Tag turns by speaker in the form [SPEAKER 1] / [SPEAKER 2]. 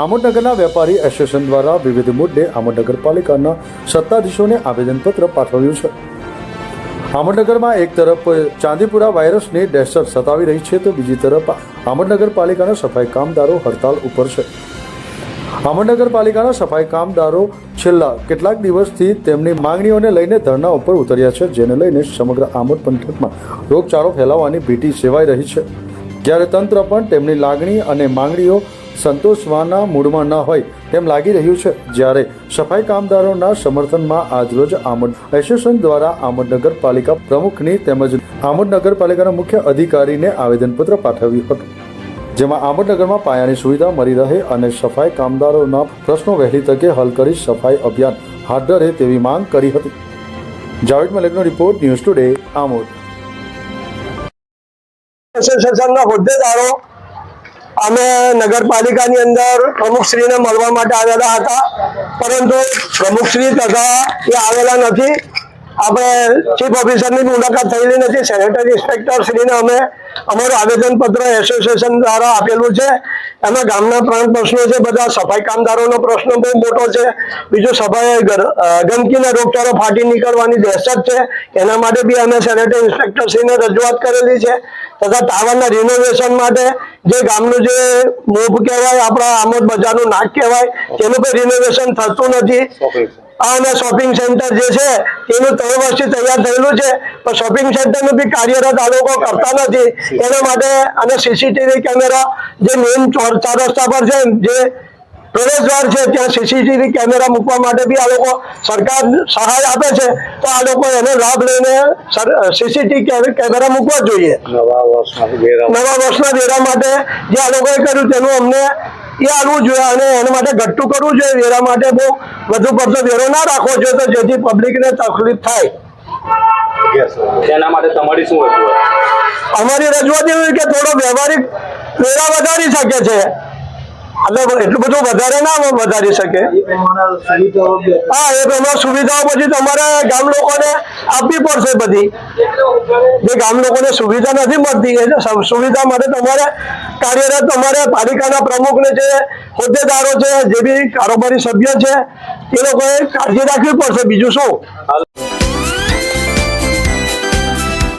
[SPEAKER 1] આમોદનગરના વેપારી એસોસિએશન દ્વારા વિવિધ મુદ્દે આમોદ નગરપાલિકાના સત્તાધીશોને આવેદનપત્ર પાઠવ્યું છે. આમોદનગરમાં એક તરફ ચાંદીપુરા વાયરસની દહેશત સતાવી રહી છે તો બીજી તરફ આમોદ નગરપાલિકાના સફાઈ કામદારો હડતાલ ઉપર છે. આમોદ નગરપાલિકાના સફાઈ કામદારો છેલ્લા કેટલાક દિવસથી તેમની માંગણીઓને લઈને ધરણા ઉપર ઉતર્યા છે, જેને લઈને સમગ્ર આમોદ પંથકમાં રોગચાળો ફેલાવાની ભીતિ સેવાઈ રહી છે. જ્યારે તંત્ર પણ તેમની લાગણી અને માંગણીઓ સંતોષવાના મૂડમાં ન હોય તેમ લાગી રહ્યું છે. જ્યારે સફાઈ કામદારોના સમર્થનમાં આજરોજ આમોદ એસોસિએશન દ્વારા આમોદ નગરપાલિકા પ્રમુખની તેમજ આમોદ નગરપાલિકાના મુખ્ય અધિકારીને આવેદનપત્ર પાઠવ્યું હતું. જેમાં આમોદનગરમાં પાયાની સુવિધા મળી રહે અને સફાઈ કામદારોના પ્રશ્નો વહેલી તકે હલ કરી સફાઈ અભિયાન હાથ ધરે તેવી માંગ કરી હતી. જાવેદ મલિકનો રિપોર્ટ ન્યૂઝ ટુડે આમોદ.
[SPEAKER 2] એસોસિએશનના હોદ્દેદારો અમે નગરપાલિકાની અંદર પ્રમુખશ્રીને મળવા માટે આવેલા હતા. પરંતુ પ્રમુખશ્રી તથા એ આવેલા નથી. આપણે ચીફ ઓફિસરની મુલાકાત થયેલી નથી. સેનેટરી ઇન્સ્પેક્ટર શ્રીને અમે અમારું આવેદનપત્ર એસોસિએશન દ્વારા આપેલું છે. એમાં ગામના ત્રણ પ્રશ્નો છે, બધા સફાઈ કામદારોનો પ્રશ્ન બહુ મોટો છે. બીજું સફાઈ ગંદકીના રોગચાળો ફાટી નીકળવાની દહેશત છે. એના માટે બી અમે સેનેટરી ઇન્સ્પેક્ટર શ્રીને રજૂઆત કરેલી છે. તથા ટાવરના રિનોવેશન માટે જે ગામનું જે મોભ કહેવાય, આપણા આમોદ બજારનું નાક કહેવાય, તેનું કોઈ રિનોવેશન થતું નથી. અને શોપિંગ સેન્ટર જે છે એનું ત્રણ વર્ષથી તૈયાર થયેલું છે. પણ શોપિંગ સેન્ટરનું બી કાર્યરત આ લોકો કરતા નથી. એના માટે અને સીસીટીવી કેમેરા જે મેઇન ચાર રસ્તા પર છે જે પ્રવેશદ્વાર છે ત્યાં સીસીટીવી કેમેરા મૂકવા માટે બી આ લોકો સરકાર સહાય આપે છે. તો આ લોકો એનો લાભ લઈને સીસીટીવી કેમેરા મૂકવા જોઈએ. નવા વર્ષના વેરા માટે જે આ લોકોએ કર્યું તેનું અમને એ આવવું જોઈએ અને એના માટે ઘટતું કરવું જોઈએ. વેરા માટે બહુ વધુ પડતો વેરો ના રાખવો જોઈએ તો જેથી પબ્લિકને તકલીફ થાય.
[SPEAKER 3] એના માટે તમારી શું
[SPEAKER 2] અમારી રજૂઆત એવી કે થોડો વ્યવહારિક વેરા વધારી શકે છે. એટલે એટલું બધું વધારે ના વધારી શકે. હા, એ પ્રમાણે સુવિધાઓ પછી તમારે ગામ લોકોને આપવી પડશે બધી. જે ગામ લોકોને સુવિધા નથી મળતી એટલે સુવિધા માટે તમારે કાર્યરત તમારે પાલિકાના પ્રમુખને જે હોદ્દેદારો છે, જે બી કારોબારી સભ્ય છે, એ લોકોએ કાળજી રાખવી પડશે. બીજું શું?